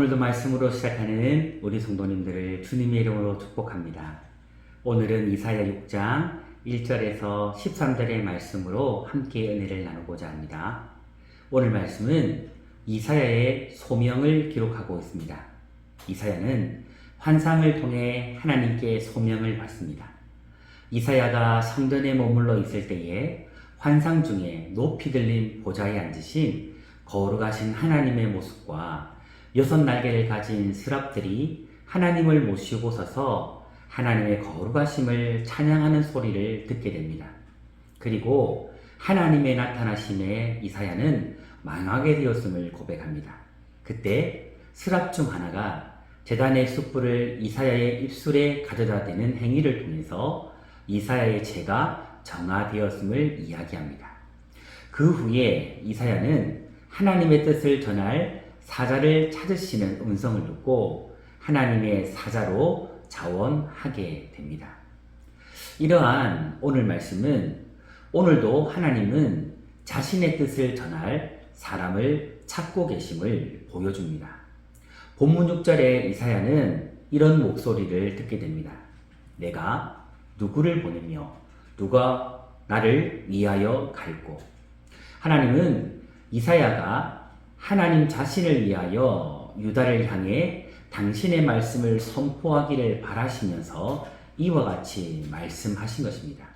오늘도 시작하는 우리 성도님들을 주님의 이름으로 축복합니다. 오늘은 이사야 6장 1절에서 13절의 말씀으로 함께 은혜를 나누고자 합니다. 오늘 말씀은 이사야의 소명을 기록하고 있습니다. 이사야는 환상을 통해 하나님께 소명을 받습니다. 이사야가 성전에 머물러 있을 때에 환상 중에 높이 들린 보좌에 앉으신 거룩하신 하나님의 모습과 여섯 날개를 가진 스랍들이 하나님을 모시고 서서 하나님의 거룩하심을 찬양하는 소리를 듣게 됩니다. 그리고 하나님의 나타나심에 이사야는 망하게 되었음을 고백합니다. 그때 스랍 중 하나가 재단의 숯불을 이사야의 입술에 가져다 대는 행위를 통해서 이사야의 죄가 정화되었음을 이야기합니다. 그 후에 이사야는 하나님의 뜻을 전할 사자를 찾으시는 음성을 듣고 하나님의 사자로 자원하게 됩니다. 이러한 오늘 말씀은 오늘도 하나님은 자신의 뜻을 전할 사람을 찾고 계심을 보여줍니다. 본문 6절에 이사야는 이런 목소리를 듣게 됩니다. 내가 누구를 보내며 누가 나를 위하여 갈고 하나님은 이사야가 하나님 자신을 위하여 유다를 향해 당신의 말씀을 선포하기를 바라시면서 이와 같이 말씀하신 것입니다.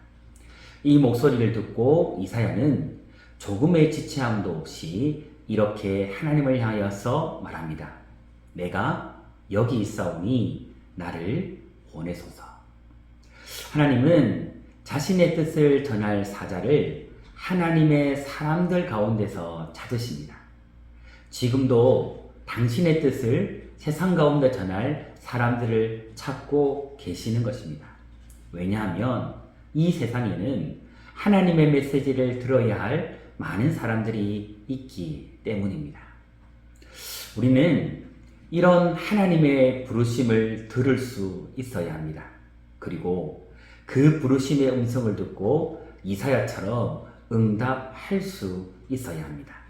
이 목소리를 듣고 이사야는 조금의 지체함도 없이 이렇게 하나님을 향하여서 말합니다. 내가 여기 있사오니 나를 보내소서. 하나님은 자신의 뜻을 전할 사자를 하나님의 사람들 가운데서 찾으십니다. 지금도 당신의 뜻을 세상 가운데 전할 사람들을 찾고 계시는 것입니다. 왜냐하면 이 세상에는 하나님의 메시지를 들어야 할 많은 사람들이 있기 때문입니다. 우리는 이런 하나님의 부르심을 들을 수 있어야 합니다. 그리고 그 부르심의 음성을 듣고 이사야처럼 응답할 수 있어야 합니다.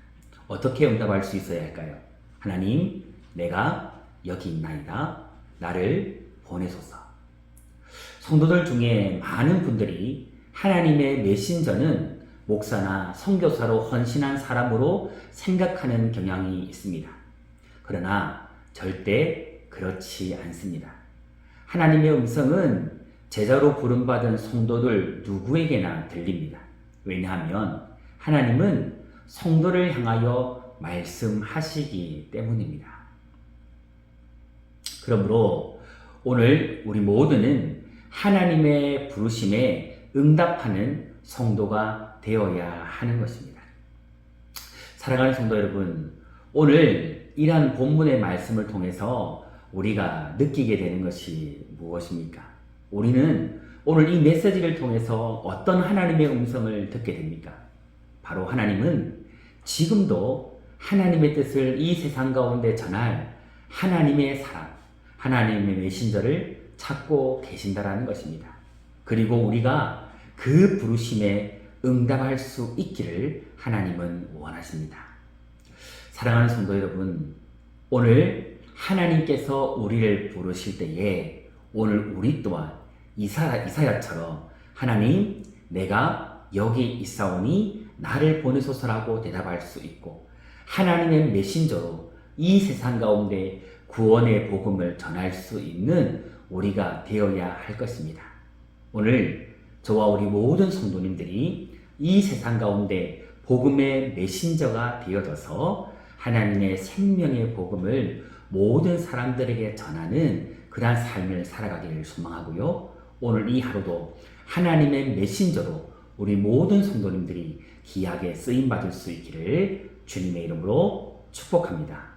어떻게 응답할 수 있어야 할까요? 하나님, 내가 여기 있나이다. 나를 보내소서. 성도들 중에 많은 분들이 하나님의 메신저는 목사나 선교사로 헌신한 사람으로 생각하는 경향이 있습니다. 그러나 절대 그렇지 않습니다. 하나님의 음성은 제자로 부름받은 성도들 누구에게나 들립니다. 왜냐하면 하나님은 성도를 향하여 말씀하시기 때문입니다. 그러므로 오늘 우리 모두는 하나님의 부르심에 응답하는 성도가 되어야 하는 것입니다. 사랑하는 성도 여러분, 오늘 이러한 본문의 말씀을 통해서 우리가 느끼게 되는 것이 무엇입니까? 우리는 오늘 이 메시지를 통해서 어떤 하나님의 음성을 듣게 됩니까? 바로 하나님은 지금도 하나님의 뜻을 이 세상 가운데 전할 하나님의 사람, 하나님의 메신저를 찾고 계신다라는 것입니다. 그리고 우리가 그 부르심에 응답할 수 있기를 하나님은 원하십니다. 사랑하는 성도 여러분, 오늘 하나님께서 우리를 부르실 때에 오늘 우리 또한 이사야, 이사야처럼 하나님, 내가 여기 있사오니 나를 보내소서라고 대답할 수 있고 하나님의 메신저로 이 세상 가운데 구원의 복음을 전할 수 있는 우리가 되어야 할 것입니다. 오늘 저와 우리 모든 성도님들이 이 세상 가운데 복음의 메신저가 되어져서 하나님의 생명의 복음을 모든 사람들에게 전하는 그러한 삶을 살아가기를 소망하고요. 오늘 이 하루도 하나님의 메신저로 우리 모든 성도님들이 귀하게 쓰임 받을 수 있기를 주님의 이름으로 축복합니다.